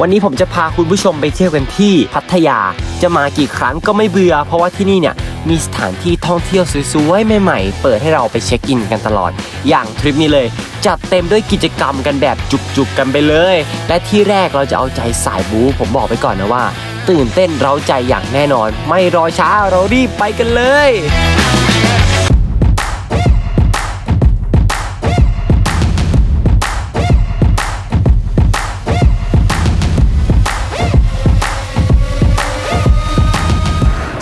วันนี้ผมจะพาคุณผู้ชมไปเที่ยวกันที่พัทยา จะมากี่ครั้งก็ไม่เบื่อ เพราะว่าที่นี่เนี่ยมีสถานที่ท่องเที่ยวสวยๆใหม่ๆ เปิดให้เราไปเช็คอินกันตลอด อย่างทริปนี้เลย จัดเต็มด้วยกิจกรรมกันแบบจุกๆกันไปเลย และที่แรกเราจะเอาใจสายบู๊ผมบอกไปก่อนนะว่า ตื่นเต้นเร้าใจอย่างแน่นอน ไม่รอช้าเรารีบไปกันเลย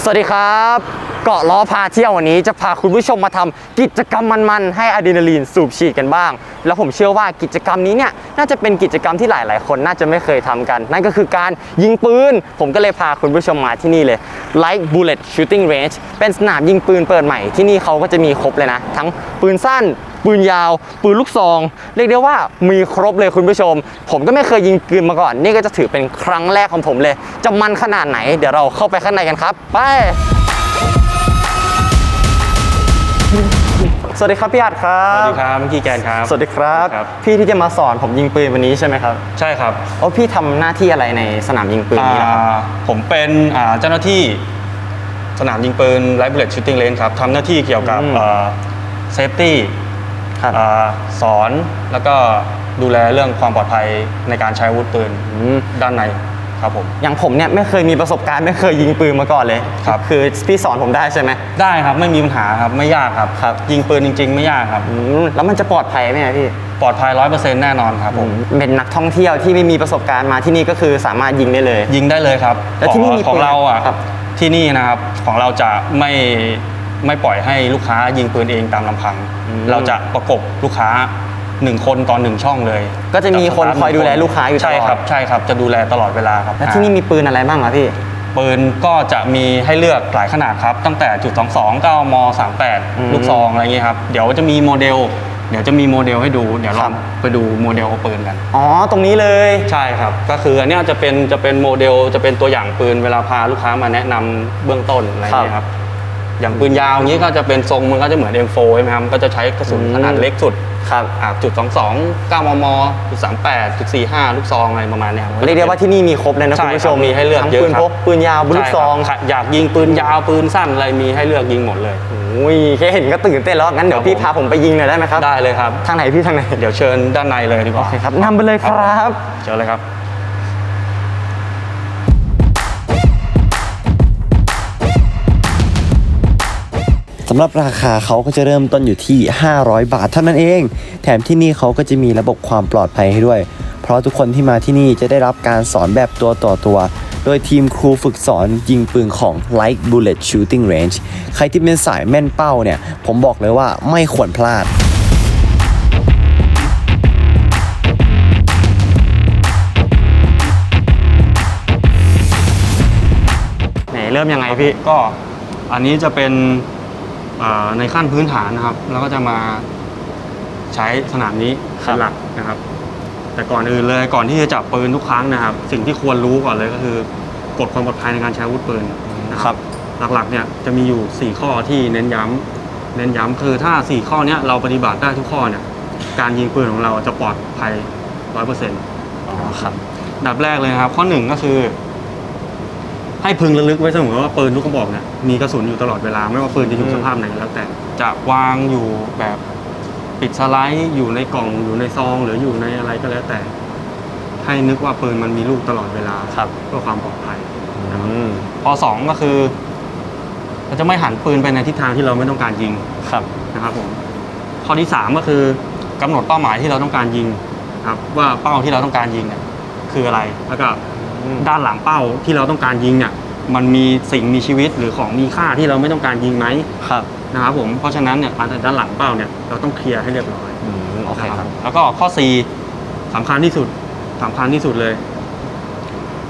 สวัสดีครับ เกาะล้อพาเที่ยววันนี้จะพาคุณผู้ชมมาทำกิจกรรมมันๆ ให้อะดรีนาลีนสูบฉีดกันบ้าง แล้วผมเชื่อว่ากิจกรรมนี้เนี่ยน่าจะเป็นกิจกรรมที่หลายๆ คนน่าจะไม่เคยทำกัน นั่นก็คือการยิงปืน ผมก็เลยพาคุณผู้ชมมาที่นี่เลย Light Bullet Shooting Range เป็นสนามยิงปืนเปิดใหม่ที่นี่เขาก็จะมีครบเลยนะ ทั้งปืนสั้นปืนยาว ปืนลูกซอง เรียกได้ว่ามีครบเลยคุณผู้ชม ผมก็ไม่เคยยิงปืนมาก่อน นี่ก็จะถือเป็นครั้งแรกของผมเลย จะมันขนาดไหน เดี๋ยวเราเข้าไปข้างในกันครับ ไป สวัสดีครับพี่อัดครัสบ วัสดีครับพี่แกนครับ สวัสดีครับ ครับ พี่ที่จะมาสอนผมยิงปืนวันนี้ใช่ไหมครับใช่ครับโอ้พี่ทำหน้าที่อะไรในสนามยิงปืนนี้นะครับ อ่าผมเป็นอ่าเจ้าหน้าที่สนามยิงปืนไ i ฟ์เบล t ชูตติ้งเลนครับทำหน้าที่เกี่ยวกับอืม เซฟตี้ครับสอนแล้วก็ดูแลเรื่องความปลอดภัยในการใช้อาวุธปืนอืมด้านใน ครับผม อย่างผมเนี่ยไม่เคยมีประสบการณ์ไม่เคยยิงปืนมาก่อนเลยครับ คือพี่สอนผมได้ใช่ไหมได้ครับไม่มีปัญหาครับไม่ยากครับครับยิงปืนจริง ๆ ไม่ยากครับอืมแล้วมันจะปลอดภัยไหมอะพี่ปลอดภัยร้อยเปอร์เซ็นต์แน่นอนครับผมเป็นนักท่องเที่ยวที่ไม่มีประสบการณ์มาที่นี่ก็คือสามารถยิงได้เลย ยิงได้เลยครับแล้วที่นี่มีของปืนเราอะครับที่นี่นะครับของเราจะไม่ไม่ปล่อยให้ลูกค้ายิงปืนเองตามลำพัง เราจะประกบลูกค้า หนึ่งคนต่อหนึ่งช่องเลยก็จะมีคนคอยดูแลลูกค้าอยู่ตลอด ใช่ครับใช่ครับจะดูแลตลอดเวลาครับแล้วที่นี่มีปืนอะไรบ้างอะพี่ ปืนก็จะมีให้เลือกหลายขนาดครับ ตั้งแต่จุด22 9มอืม38 ลูกซองอะไรเงี้ยครับเดี๋ยวจะมีโมเดล เดี๋ยวจะมีโมเดลให้ดูเดี๋ยวเราครับไปดูโมเดลปืนกันอ๋อตรงนี้เลยใช่ครับ ก็คืออันเนี้ยจะเป็นจะเป็นโมเดลจะเป็นตัวอย่างปืนเวลาพาลูกค้ามาแนะนำเบื้องต้นอะไรอย่างเงี้ยครับอย่างปืนยาวอย่างนี้ก็จะเป็นทรงมันก็จะเหมือน M4 ใช่ไหมครับก็จะใช้กระสุนอืมขนาดเล็กสุด ครับอ่าจุด22 9มมจุด38จุด45 ลูกซองอะไรประมาณเนี้ยเรียกได้ว่าที่นี่มีครบเลยนะใช่คุณผู้ชมครับมีให้เลือกทั้งเยอะปืนครับพกปืนยาวปืนลูกซองใช่ครับอยากยิงปืนยาวปืนสั้นอะไรมีให้เลือกยิงหมดเลยโอ้ยแค่เห็นก็ตื่นเต้นแล้วงั้นเดี๋ยวพี่ครับพาผมไปยิงหน่อยได้ไหมครับได้เลยครับทางไหนพี่ทางไหนเดี๋ยวเชิญด้านในเลยดีกโอว่าเคครับนำไปเลยครับเชิญเลยครับำหรับราคาเขาก็จะเริ่มต้นอยู่ที่ 500 บาทเท่านั้นเอง แถมที่นี่เขาก็จะมีระบบความปลอดภัยให้ด้วย เพราะทุกคนที่มาที่นี่จะได้รับการสอนแบบตัวต่อตัวโดยทีมครูฝึกสอนยิงปืนของ Light Bullet Shooting Range ใครที่เป็นสายแม่นเป้าเนี่ย ผมบอกเลยว่าไม่ควรพลาดไหนเริ่มยังไงพี่ ก็อันนี้จะเป็นอ่า ในขั้นพื้นฐานนะครับเราก็จะมาใช้สนามนี้ครับเป็นหลักนะครับ แต่ก่อนอื่นเลยก่อนที่จะจับปืนทุกครั้งนะครับ สิ่งที่ควรรู้ก่อนเลยก็คือกฎความปลอดภัยในการใช้อาวุธปืนนะครับ หลักๆเนี่ยจะมีอยู่ 4 ข้อที่เน้นย้ำเน้นย้ำคือถ้า 4 ข้อเนี้ยเราปฏิบัติได้ทุกข้อเนี่ยการยิงปืนของเราจะปลอดภัยร้อยเปอร์เซ็นต์อ๋อครับดับแรกเลยนะครับ ข้อหนึ่งก็คือ ให้พึงระลึกไว้เสมอว่าปืนทุกกระบอกเนี่ยมีกระสุนอยู่ตลอดเวลาไม่ว่าปืนจะอยู่อืมสภาพไหนแล้วแต่จะวางอยู่แบบปิดสไลด์อยู่ในกล่องอยู่ในซอง หรืออยู่ในอะไรก็แล้วแต่ ให้นึกว่าปืนมันมีลูกตลอดเวลาครับเพื่อความปลอดภัยอืมข้อสองก็คือเราจะไม่หันปืนไปในทิศทางที่เราไม่ต้องการยิงครับนะครับผมข้อที่สามก็คือกำหนดเป้าหมายที่เราต้องการยิงครับ ว่าเป้าที่เราต้องการยิงเนี่ยคืออะไรแล้วก็อืม ด้านหลังเป้าที่เราต้องการยิงเนี่ยมันมีสิ่งมีชีวิตหรือของมีค่าที่เราไม่ต้องการยิงไหมครับนะครับผมเพราะฉะนั้นเนี่ยหลังจากด้านหลังเป้าเนี่ยเราต้องเคลียร์ให้เรียบร้อยอืมโอเคนะครับ แล้วก็ข้อสี่สำคัญที่สุดสำคัญที่สุดเลย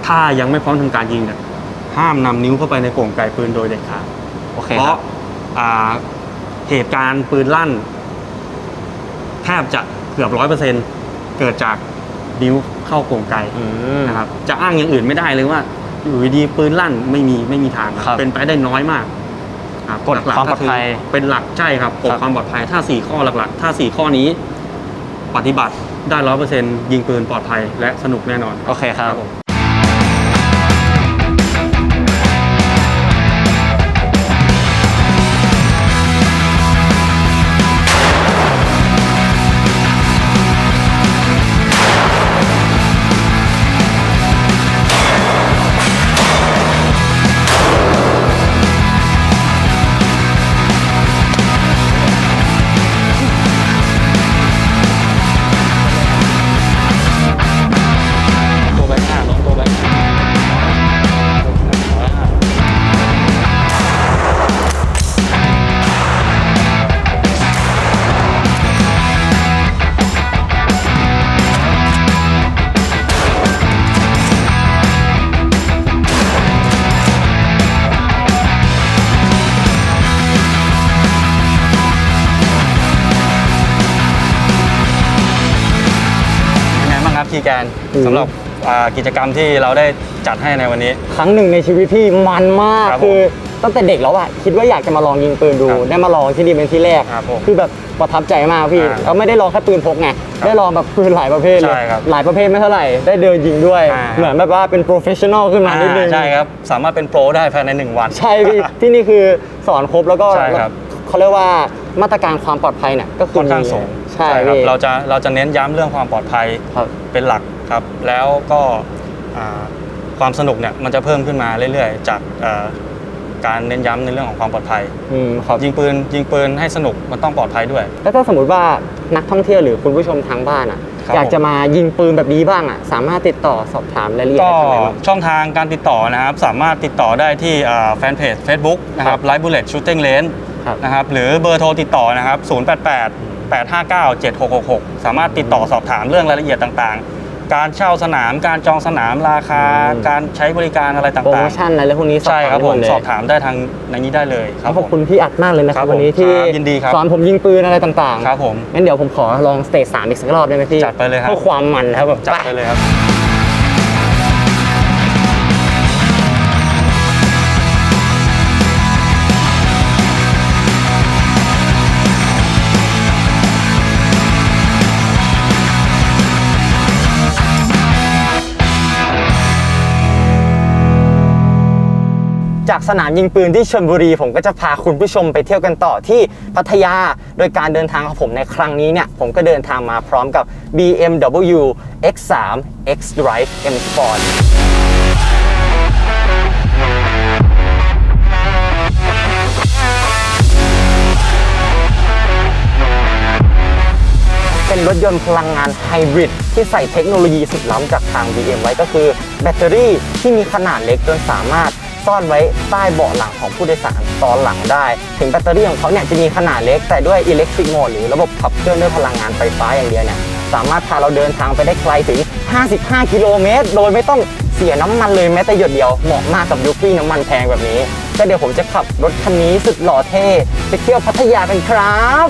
ถ้ายังไม่พร้อมทำการยิงเนี่ยห้ามนำนิ้วเข้าไปในโก่งไกปืนโดยเด็ดขาดโอเคเพครัราะบอ่าเหตุการณ์ปืนลั่น แทบจะเกือบร้อยเปอร์เซ็นเกิดจากนิ้ว เข้าโก่งไกอืมนะครับจะอ้างอย่างอื่นไม่ได้เลยว่าอยู่ดีๆปืนลั่นไม่มีไม่มีทางครับเป็นไปได้น้อยมากครับกฎหลักความๆปลอดภัยก็คือเป็นหลักใช่ครับกฎครับความปลอดภัยถ้าสี่ข้อหลักๆ ถ้าสี่ข้อนี้ ปฏิบัติได้ร้อยเปอร์เซ็นต์ยิงปืนปลอดภัยและสนุกแน่นอนโอเคครับผมตัวแบ ครับทีแกนสำหรับอ่ากิจกรรมที่เราได้จัดให้ในวันนี้ ครั้งหนึ่งในชีวิตพี่มันมากครับผมคือตั้งแต่เด็กแล้วอะคิดว่าอยากจะมาลองยิงปืนดู ครับได้มาลองที่นี่เป็นที่แรกครับผมคือแบบประทับใจมากพี่อ่าแล้วไม่ได้ลองแค่ปืนพกไงครับได้ลองแบบปืนหลายประเภทเลยใช่ครับหลายประเภทไม่เท่าไหร่ได้เดินยิงด้วย อ่า เหมือนแบบว่าเป็นโปรเฟชชั่นอลขึ้นมานิดนึงใช่ครับ สามารถเป็นโปรได้ภายใน 1 วัน ใช่พี่ ที่นี่คือสอนครบแล้วก็ใช่ครับเขาเรียกว่ามาตรการความปลอดภัยเนี่ยก็คือค่อนข้างสูง ใช่ครับพี่เราจะเราจะเน้นย้ำเรื่องความปลอดภัยครับเป็นหลักครับ แล้วก็อ่าความสนุกเนี่ยมันจะเพิ่มขึ้นมาเรื่อยๆ จากอ่าการเน้นย้ำในเรื่องของความปลอดภัยอืมครับยิงปืนยิงปืนให้สนุกมันต้องปลอดภัยด้วย แล้วถ้าสมมติว่านักท่องเที่ยวหรือคุณผู้ชมทางบ้านอะครับอยากจะมายิงปืนแบบนี้บ้างอะสามารถติดต่อสอบถามรายละเอียดก็ได้ทางไหนบ้างช่องทางการติดต่อนะครับ สามารถติดต่อได้ที่อ่าแฟนเพจ Facebook นะครับ Light Bullet Shooting Range ครับนะครับหรือเบอร์โทรติดต่อนะครับ 088 859 7666 สามารถติดต่อสอบถามเรื่องรายละเอียดต่างๆ การเช่าสนาม การจองสนามราคา อืม การใช้บริการอะไรโปรต่าโมงชั่นอะไรพวกนี้ๆใช่ครับผมได้หดเลยสอบถามได้ทางในนี้ได้เลยครับขอบคุณพี่อัดมากเลยนะคครัรับบผมวันนี้ที่ครับยินดีครับ สอนผมยิงปืนอะไรต่างๆครับผมงั้นเดี๋ยวผมขอลองสเตจสามอีกสักรอบได้ไหมพี่จัดไปเลยครับ เพื่อความมันครับผมจัดไปเลยครับ จากสนามยิงปืนที่ชลบุรี ผมก็จะพาคุณผู้ชมไปเที่ยวกันต่อที่พัทยา โดยการเดินทางของผมในครั้งนี้เนี่ย ผมก็เดินทางมาพร้อมกับ BMW X3 X Drive M Sport เป็นรถยนต์พลังงานไฮบริดที่ใส่เทคโนโลยีสุดล้ำจากทาง BM ไว้ก็คือ แบตเตอรี่ที่มีขนาดเล็กจนสามารถ ซ่อนไว้ใต้เบาะหลังของผู้โดยสารตอนหลังได้ ถึงแบตเตอรี่ของเขาเนี่ยจะมีขนาดเล็ก แต่ด้วยอิเล็กทริกโหมดหรือระบบขับเคลื่อนด้วยพลังงานไฟฟ้าอย่างเดียวเนี่ยสามารถพาเราเดินทางไปได้ไกลถึง 55 กิโลเมตร โดยไม่ต้องเสียน้ำมันเลยแม้แต่หยดเดียว เหมาะมากกับยุคที่น้ำมันแพงแบบนี้ ก็เดี๋ยวผมจะขับรถคันนี้สุดหล่อเท่ไปเที่ยวพัทยากันครับ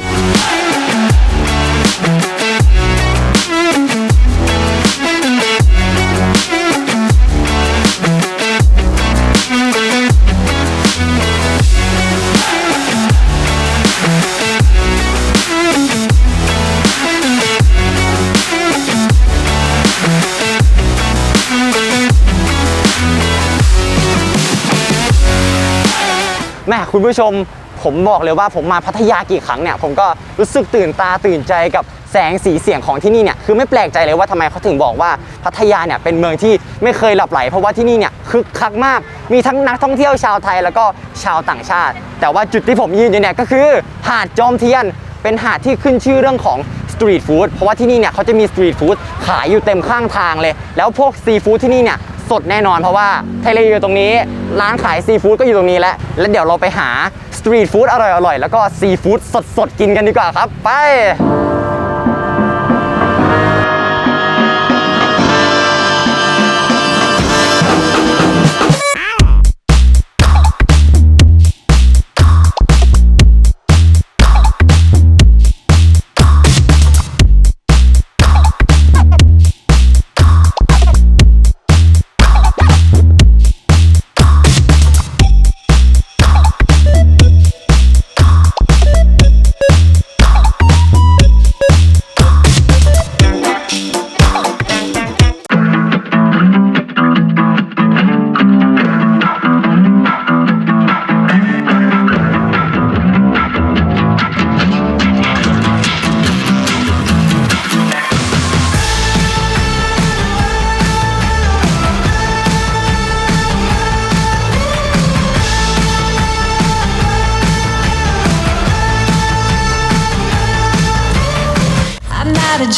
คุณผู้ชมผมบอกเลยว่าผมมาพัทยากี่ครั้งเนี่ยผมก็รู้สึกตื่นตาตื่นใจกับแสงสีเสียงของที่นี่เนี่ยคือไม่แปลกใจเลยว่าทำไมเขาถึงบอกว่าพัทยาเนี่ยเป็นเมืองที่ไม่เคยหลับไหล เพราะว่าที่นี่เนี่ยคึกคักมาก มีทั้งนักท่องเที่ยวชาวไทยแล้วก็ชาวต่างชาติ แต่ว่าจุดที่ผมยืนอยู่เนี่ยก็คือหาดจอมเทียน เป็นหาดที่ขึ้นชื่อเรื่องของสตรีทฟู้ดเพราะว่าที่นี่เนี่ยเขาจะมีสตรีทฟู้ดขายอยู่เต็มข้างทางเลย แล้วพวกซีฟู้ดที่นี่เนี่ย สดแน่นอนเพราะว่าทะเลอยู่ตรงนี้ ร้านขายซีฟู้ดก็อยู่ตรงนี้แล้วแล้วเดี๋ยวเราไปหาสตรีทฟู้ดอร่อยๆ แล้วก็ซีฟู้ดสดๆ กินกันดีกว่าครับ ไป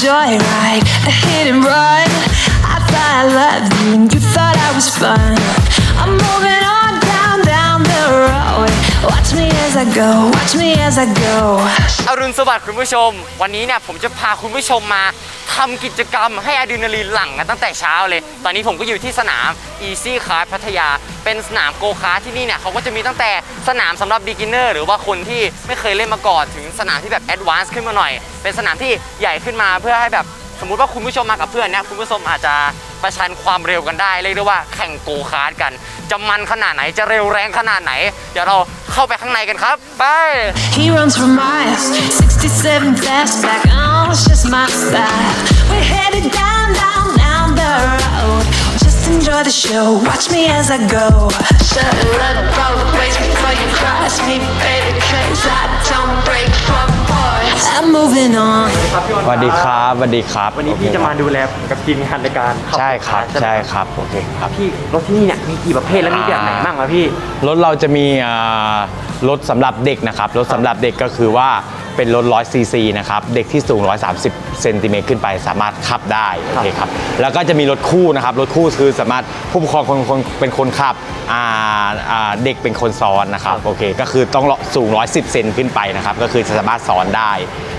joyride, a hit and run. I thought I loved you and you thought I was fun. I'm moving on down, down the road. Watch me as I go, watch me as I go. อรุณสวัสดิ์คุณผู้ชม วันนี้เนี่ยผมจะพาคุณผู้ชมมาทำกิจกรรมให้อะดรีนาลีนหลั่งกันตั้งแต่เช้าเลย ตอนนี้ผมก็อยู่ที่สนาม Easy Kart พัทยา เป็นสนามโกคาร์ทที่นี่เนี่ยเขาก็จะมีตั้งแต่สนามสำหรับ beginner หรือว่าคนที่ไม่เคยเล่นมาก่อนถึงสนามที่แบบ advanced ขึ้นมาหน่อย เป็นสนามที่ใหญ่ขึ้นมาเพื่อให้แบบสมมุติว่าคุณผู้ชมมากับเพื่อนเนี่ยคุณผู้ชมอาจจะ ประชันความเร็วกันได้ เรียกได้ว่าแข่งโกคาร์ทกัน จะมันขนาดไหนจะเร็วแรงขนาดไหน เดี๋ยวเราเข้าไปข้างในกันครับ ไป He runs for miles, 67 fastback. Oh, it's just my style. We're headed down, down, down the road. Just enjoy the show. Watch me as I go. Shut it both ways before you cross me, baby. Cause I don't break for boys. I'm moving on. สวัสดีครับสวัสดีครับวันนี้พี่จะมาดูแลผมกับทีมงานในการขัใช่ครับโการ์ทใช่ไหมครับโอเคครับพี่รถที่นี่เนี่ยมีกี่ประเภทและมีแบบไหนบ้างครับพี่รถเราจะมีอ่ารถสำหรับเด็กนะครับรถสำหรับเด็กก็คือว่า เป็นรถ100ซีซีนะครับ เด็กที่สูง 130เซนติเมตรขึ้นไปสามารถขับได้โอเคครับ แล้วก็จะมีรถคู่นะครับ รถคู่คือสามารถผู้ปกครองคนคนเป็นคนขับอ่าอ่าเด็กเป็นคนซ้อนนะครับ โอเค ก็คือต้องสูง 110 เซนขึ้นไปนะครับ ก็คือสามารถซ้อนได้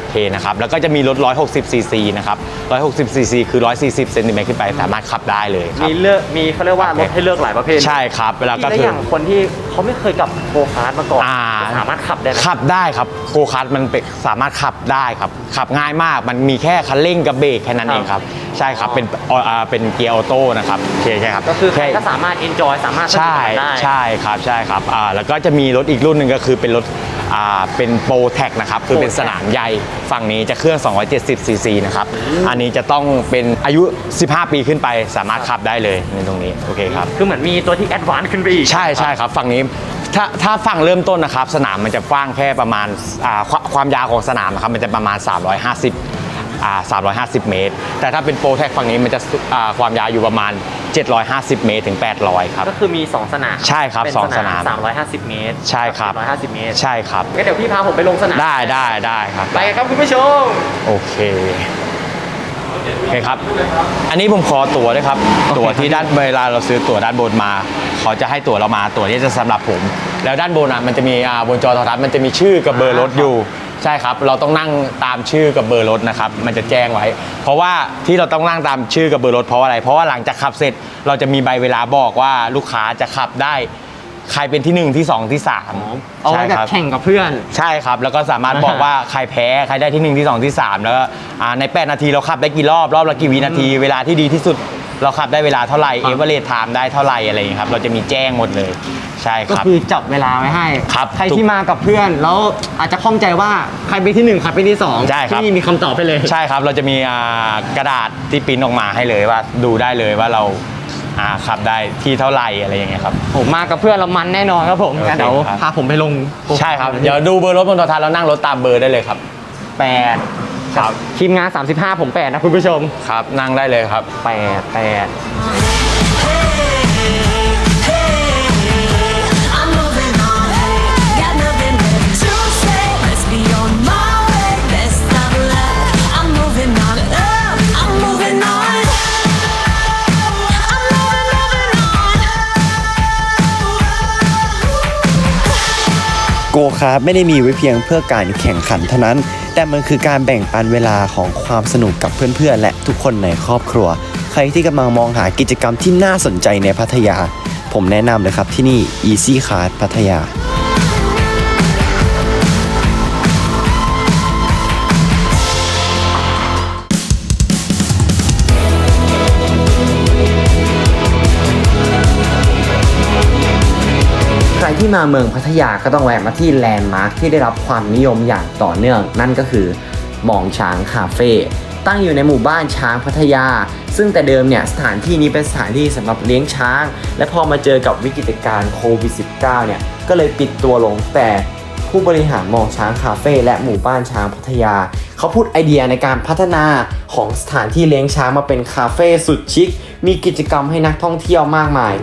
โอเคนะครับ แล้วก็จะมีรถ 160 ซีซีนะครับ 160 ซีซีคือ 140 เซนติเมตรขึ้นไปสามารถขับได้เลยครับ มีเลือกมีเขาเรียกว่ารถให้เลือกหลายประเภทใช่ครับแล้วก็แล้วคืออย่างคนที่เขาไม่เคยกับโกคาร์ทมาก่อนอ่าจะสามารถขับได้ไหมขับได้ครับโกคาร์ทมันเป็นสามารถขับได้ครับ ขับง่ายมากมันมีแค่คันเร่งกับเบรกแค่นั้นเองครับใช่ครับเป็นอ่าอ่าเป็นเกียร์ออโต้นะครับโอเคใช่ครับก็คือใครแก็สามารถ enjoy สามารถสนุกใช่กับมันได้ใช่ครับใช่ครับอ่าแล้วก็จะมีรถอีกรุ่นหนึ่งก็คือเป็นรถอ่า เป็นโปรแท็กนะครับคือเป็น Pro Tech สนามใหญ่ฝั่งนี้จะเครื่อง 270ซีซีนะครับ อันนี้จะต้องเป็นอายุ 15 ปีขึ้นไปสามารถขับได้เลยในตรงนี้โอเคครับ คือเหมือนมีตัวที่ advance ขึ้นไปอีก ใช่ใช่ครับ ฝั่งนี้ถ้าถ้าฝั่งเริ่มต้นนะครับ สนามมันจะกว้างแค่ประมาณอ่าควความยาวของสนามนะครับมันจะประมาณ 350อ่า 350 เมตร แต่ถ้าเป็นโปรแท็กฝั่งนี้มันจะสุอ่าความยาวอยู่ประมาณ 750 เมตรถึง 800 ครับ ก็คือมี 2 สนามใช่ครับเป็นสองสนาม 350 เมตร ใช่ครับ150 เมตร ใช่ครับงั้นเดี๋ยวพี่พาผมไปลงสนาม ได้ได้ได้ครับ ไปกันครับคุณผู้ชม โอเคโอเคครับ อันนี้ผมขอตั๋วด้วยครับ ตั๋วที่ด้านเวลาเราซื้อตั๋วด้านบนมา เขาจะให้ตั๋วเรามาตั๋วนี้จะสำหรับผม แล้วด้านบนอะมันจะมีอ่าบนจอโทรทัศน์มันจะมีชื่อกับเบอร์รถอยู่ ใช่ครับ เราต้องนั่งตามชื่อกับเบอร์รถนะครับ มันจะแจ้งไว้ เพราะว่าที่เราต้องนั่งตามชื่อกับเบอร์รถเพราะอะไร เพราะว่าหลังจากขับเสร็จ เราจะมีใบเวลาบอกว่าลูกค้าจะขับได้ ใครเป็นที่หนึ่งที่สองที่สามเอาไว้ใช่แบบครับ แข่งกับเพื่อน ใช่ครับ แล้วก็สามารถบอกว่าใครแพ้ ใครได้ที่1ที่2ที่3แล้วก็อ่าใน 8 นาทีเราขับได้กี่รอบ รอบละกี่วินาที เวลาที่ดีที่สุด เราขับได้เวลาเท่าไหร่ เอเวอเรสไทม์ได้เท่าไหร่อะไรอย่างเงี้ยครับ เราจะมีแจ้งหมดเลย ใช่ก็ครับ คือจับเวลาไว้ให้ ครับใครถูกที่มากับเพื่อน แล้วอาจจะข้องใจว่าใครเป็นที่หนึ่งใครเป็นที่สองใช่ครับ ที่นี่มีคำตอบให้เลย ใช่ครับ เราจะมีอ่ากระดาษที่ปริ้นออกมาให้เลยว่า ดูได้เลยว่าเรา อ่าขับได้ที่เท่าไรอะไรอย่างเงี้ยครับ ผมมากับเพื่อนเรามันแน่นอนครับผมเดี๋ยวพาผมไปลงใช่ครับ เดี๋ยวดูเบอร์รถบนโทรทัศน์แล้วนั่งรถตามเบอร์ได้เลยครับแปดครับทีมงาน 35 ผม 8 นะคุณผู้ชม ครับนั่งได้เลยครับ 8 8 กคาร์ทไม่ได้มีไว้เพียงเพื่อการแข่งขันเท่านั้น แต่มันคือการแบ่งปันเวลาของความสนุกกับเพื่อนๆ และทุกคนในครอบครัว ใครที่กำลังมองหากิจกรรมที่น่าสนใจในพัทยา ผมแนะนำเลยครับที่นี่ Easy Card พัทยา ที่มาเมืองพัทยาก็ต้องแวะมาที่แลนด์มาร์คที่ได้รับความนิยมอย่างต่อเนื่อง นั่นก็คือมองช้างคาเฟ่ตั้งอยู่ในหมู่บ้านช้างพัทยา ซึ่งแต่เดิมเนี่ยสถานที่นี้เป็นสถานที่สำหรับเลี้ยงช้าง และพอมาเจอกับวิกฤตการณ์โควิด -19 เนี่ยก็เลยปิดตัวลงแต่ผู้บริหารมองช้างคาเฟ่และหมู่บ้านช้างพัทยา เขาพูดไอเดียในการพัฒนาของสถานที่เลี้ยงช้างมาเป็นคาเฟ่สุดชิค มีกิจกรรมให้นักท่องเที่ยวมากมาย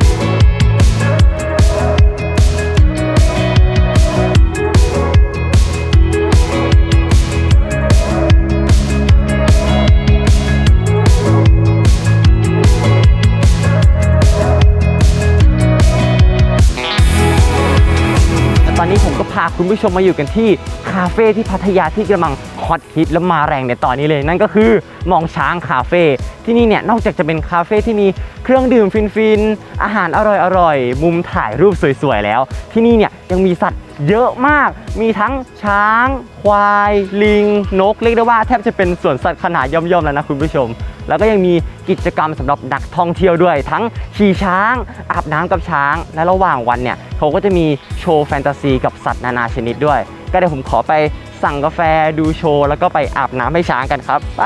ผมก็พาคุณผู้ชมมาอยู่กันที่คาเฟ่ที่พัทยาที่กำลังฮอตฮิตและมาแรงในตอนนี้เลย นั่นก็คือมองช้างคาเฟ่ที่นี่เนี่ยนอกจากจะเป็นคาเฟ่ที่มีเครื่องดื่มฟินๆอาหารอร่อยๆมุมถ่ายรูปสวยๆแล้ว ที่นี่เนี่ยยังมีสัตว์เยอะมาก มีทั้งช้าง ควาย ลิง นกเรียกได้ว่าแทบจะเป็นสวนสัตว์ขนาดย่อมๆแล้วนะคุณผู้ชม แล้วก็ยังมีกิจกรรมสำหรับนักท่องเที่ยวด้วย ทั้งขี่ช้าง อาบน้ำกับช้าง และระหว่างวันเนี่ยเขาก็จะมีโชว์แฟนตาซีกับสัตว์นานาชนิดด้วย ก็เดี๋ยวผมขอไปสั่งกาแฟดูโชว์แล้วก็ไปอาบน้ำให้ช้างกันครับไป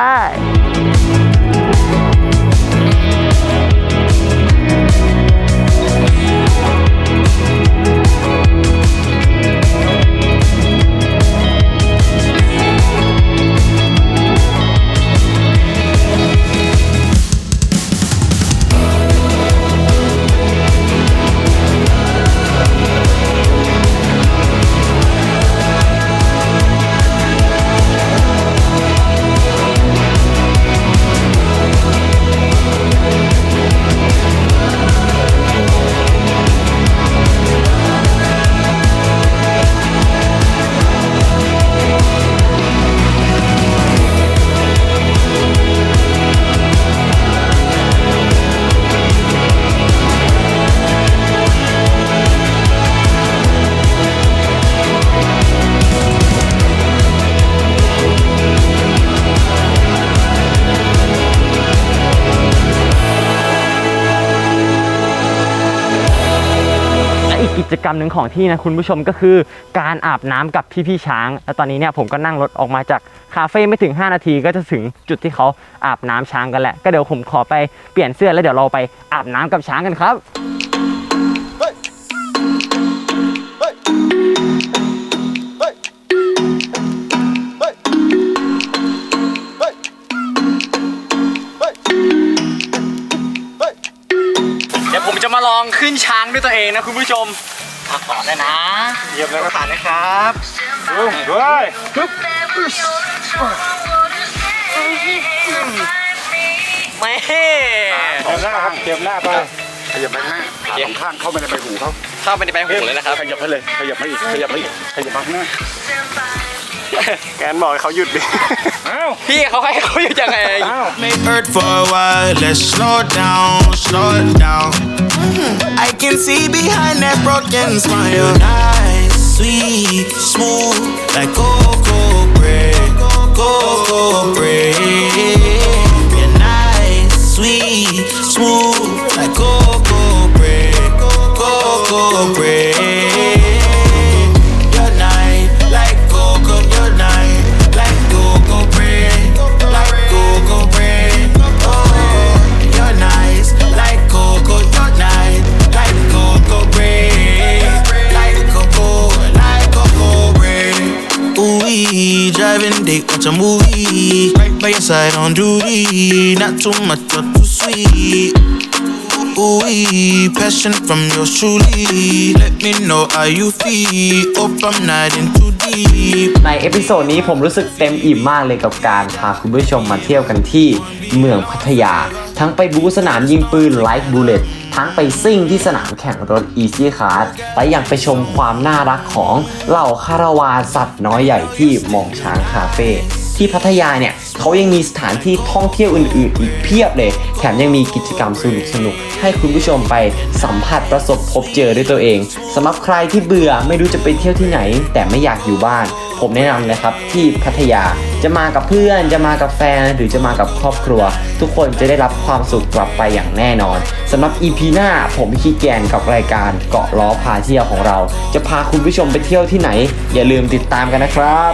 จกรรมหนึ่งของที่นะคุณผู้ชมก็คือการอาบน้ำกับพี่ๆช้าง แล้วตอนนี้เนี่ยผมก็นั่งรถออกมาจากคาเฟ่ไม่ถึง 5 นาทีก็จะถึงจุดที่เขาอาบน้ำช้างกันแหละ ก็เดี๋ยวผมขอไปเปลี่ยนเสื้อแล้วเดี๋ยวเราไปอาบน้ำกับช้างกันครับเดี๋ยวผมจะมาลองขึ้นช้างด้วยตัวเองนะคุณผู้ชม พักก่อนได้นะเยียบเลยก็ผ่านนะครับด้วยไม่เจ็บหน้าครับเจ็บหน้าไปขยับไปข้างหน้าขาสองข้างเข้าไปในใบหูเขาเข้าไปในแปลงหูเลยนะครับขยับไปเลยขยับไปอีกขยับไปอีกขยับไปข้างหน้าแกนบอกให้เขาหยุดดิอ้าวพี่เขาให้เขาหยุดยังไง Mm. I can see behind that broken smile. Nice, sweet, smooth, like cocoa bread, cocoa bread. Late, watch a movie. Right by your side on duty, not too much or too sweet. Ooh, passion from yours truly. Let me know how you feel. Hope I'm not in too deep. ในเอพิโซดนี้ผมรู้สึกเต็มอิ่มมากเลยกับการพาคุณผู้ชมมาเที่ยวกันที่เมืองพัทยา ทั้งไปบูสนามยิงปืนไลท์บูเลต ทั้งไปซิ่งที่สนามแข่งรถ Easy Card และยังไปชมความน่ารักของเหล่าคาราวานสัตว์น้อยใหญ่ที่มองช้างคาเฟ่ที่พัทยาเนี่ยเขายังมีสถานที่ท่องเที่ยวอื่น ๆ อีกเพียบเลย แถมยังมีกิจกรรมสนุกๆให้คุณผู้ชมไปสัมผัสประสบพบเจอด้วยตัวเองสำหรับใครที่เบื่อไม่รู้จะไปเที่ยวที่ไหน แต่ไม่อยากอยู่บ้าน ผมแนะนำเลยครับที่พัทยาจะมากับเพื่อนจะมากับแฟน หรือจะมากับครอบครัว ทุกคนจะได้รับความสุขกลับไปอย่างแน่นอนสำหรับ EP หน้าผมพี่แกนกับรายการเกาะล้อพาเที่ยวของเรา จะพาคุณผู้ชมไปเที่ยวที่ไหน อย่าลืมติดตามกันนะครับ